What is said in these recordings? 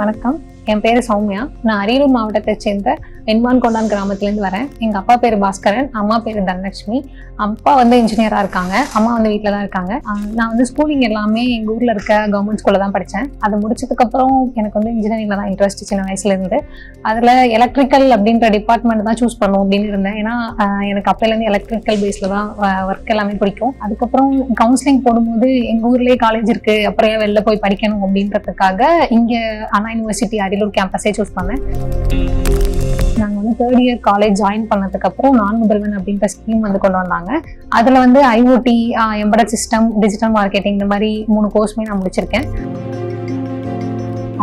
வணக்கம். என் பேர் சௌமியா. நான் அரியலூர் மாவட்டத்தை சேர்ந்த வெண்பான் கொண்டான் கிராமத்துலேருந்து வரேன். எங்கள் அப்பா பேர் பாஸ்கரன் அம்மா பேர் தனலட்சுமி. அப்பா வந்து இன்ஜினியராக இருக்காங்க. அம்மா வந்து வீட்டில் தான் இருக்காங்க. நான் வந்து ஸ்கூலிங் எல்லாமே எங்கள் ஊரில் இருக்க கவர்மெண்ட் ஸ்கூலில் தான் படித்தேன் அது முடிச்சதுக்கப்புறம் எனக்கு வந்து இன்ஜினியரிங்கில் தான் இன்ட்ரெஸ்ட் சின்ன வயசுலேருந்து அதில் எலக்ட்ரிக்கல் அப்படின்ற டிபார்ட்மெண்ட் தான் சூஸ் பண்ணும் அப்படின்னு இருந்தேன். ஏன்னா எனக்கு அப்போலேருந்து எலக்ட்ரிக்கல் பேஸில் தான் ஒர்க் எல்லாமே பிடிக்கும். அதுக்கப்புறம் கவுன்சிலிங் போடும்போது எங்கள் ஊர்லேயே காலேஜ் இருக்குது அப்புறம் வெளில போய் படிக்கணும் அப்படின்றதுக்காக இங்கே அண்ணா யூனிவர்சிட்டி அரியலூர் கேம்பஸே சூஸ் பண்ணேன். நாங்கள் வந்து தேர்ட் இயர் காலேஜ் ஜாயின் பண்ணதுக்கப்புறம் நான் முதல்வன் அப்படின்ற ஸ்கீம் வந்து கொண்டு வந்தாங்க. அதில் வந்து IoT embedded system digital marketing இந்த மாதிரி மூணு கோர்ஸுமே நான் முடிச்சிருக்கேன்.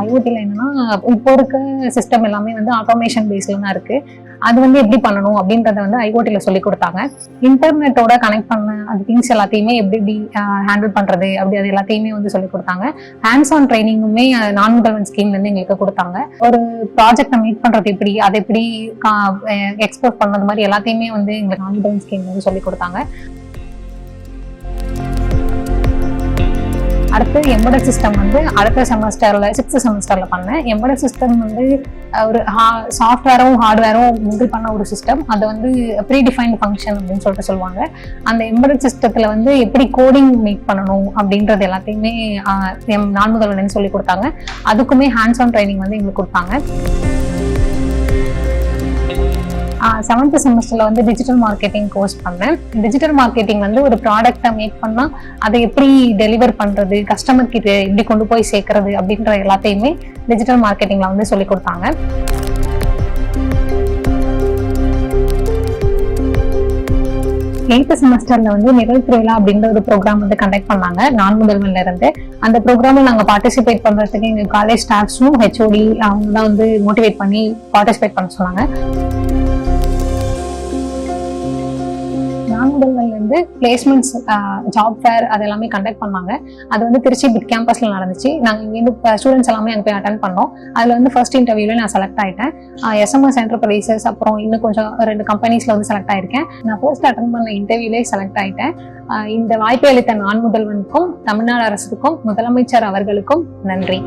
ஐஓடியில் என்னன்னா இப்போ இருக்க சிஸ்டம் எல்லாமே வந்து ஆட்டோமேஷன் பேஸில் தான் இருக்கு. அது வந்து எப்படி பண்ணணும் அப்படின்றத வந்து ஐஓடியில் சொல்லி கொடுத்தாங்க. இன்டர்நெட்டோட கனெக்ட் பண்ண அந்த திங்ஸ் எல்லாத்தையுமே எப்படி எப்படி ஹேண்டில் பண்ணுறது அப்படி அது எல்லாத்தையுமே வந்து சொல்லி கொடுத்தாங்க. ஹேண்ட்ஸ் ஆன் ட்ரைனிங்குமே நான் முதல்வன் ஸ்கீம்லேருந்து எங்களுக்கு கொடுத்தாங்க. ஒரு ப்ராஜெக்டை மீட் பண்ணுறது எப்படி அதை எப்படி எக்ஸ்போர்ட் பண்ணது மாதிரி எல்லாத்தையுமே வந்து எங்களுக்கு நான் முதல்வன் ஸ்கீம் வந்து சொல்லி கொடுத்தாங்க. அடுத்து எம்பட சிஸ்டம் வந்து அடுத்த செமஸ்டர்ல சிக்ஸ்த் செமஸ்டர்ல பண்ணேன். எம்பட சிஸ்டம் வந்து ஒரு ஹா சாஃப்ட்வேரும் ஹார்ட்வேரும் மிங்கிள் பண்ண ஒரு சிஸ்டம் அது வந்து ப்ரீ டிஃபைன்ட் ஃபங்க்ஷன் அப்படின்னு சொல்லிட்டு சொல்லுவாங்க. அந்த எம்பட சிஸ்டத்தில் வந்து எப்படி கோடிங் மேக் பண்ணணும் அப்படின்றது எல்லாத்தையுமே எம் நான் சொல்லி கொடுத்தாங்க. அதுக்குமே ஹேண்ட்ஸ் ஆன் ட்ரைனிங் வந்து எங்களுக்கு கொடுத்தாங்க. செவன்த் செமஸ்டர்ல வந்து டிஜிட்டல் மார்க்கெட்டிங் கோர்ஸ் பண்ணேன். டிஜிட்டல் மார்க்கெட்டிங் வந்து ஒரு ப்ராடக்ட்டை மேக் பண்ணா அதை எப்படி டெலிவர் பண்றது கஸ்டமர் கிட்ட எப்படி கொண்டு போய் சேர்க்கறது அப்படின்ற எல்லாத்தையுமே டிஜிட்டல் மார்க்கெட்டிங்ல வந்து சொல்லி கொடுத்தாங்க. எயித்து செமஸ்டர்ல வந்து நிகழ் திருவிழா அப்படின்ற ஒரு ப்ரோக்ராம் வந்து கண்டக்ட் பண்ணாங்க. நான் முதல்வன்ல இருந்து. அந்த ப்ரோக்ராமில் நாங்கள் பார்ட்டிசிபேட் பண்றதுக்கு எங்க காலேஜ் ஸ்டாஃப்ஸும் ஹெச்ஓடி அவங்க தான் வந்து மோட்டிவேட் பண்ணி பார்ட்டிசிபேட் பண்ண சொன்னாங்க. நான் முதல்வன் வந்து பிளேஸ்மெண்ட்ஸ் ஜாப் ஃபேர் அது எல்லாமே கண்டக்ட் பண்ணாங்க. அது வந்து திருச்சி பிட் கேம்பஸ்ல நடந்துச்சு. நாங்கள் இங்கேருந்து ஸ்டூடெண்ட்ஸ் எல்லாமே அங்கே போய் அட்டன் பண்ணோம். அதில் வந்து ஃபர்ஸ்ட் இன்டர்வியூல நான் செலக்ட் ஆயிட்டேன். எஸ்எம்எஸ் என்டர்பிரைசஸ் அப்புறம் இன்னும் கொஞ்சம் ரெண்டு கம்பெனிஸ்ல வந்து செலக்ட் ஆயிருக்கேன். நான் போஸ்ட் அட்டன் பண்ண இன்டர்வியூலே செலக்ட் ஆயிட்டேன். இந்த வாய்ப்பை அளித்த நான் முதல்வனுக்கும் தமிழ்நாடு அரசுக்கும் முதலமைச்சர் அவர்களுக்கும் நன்றி.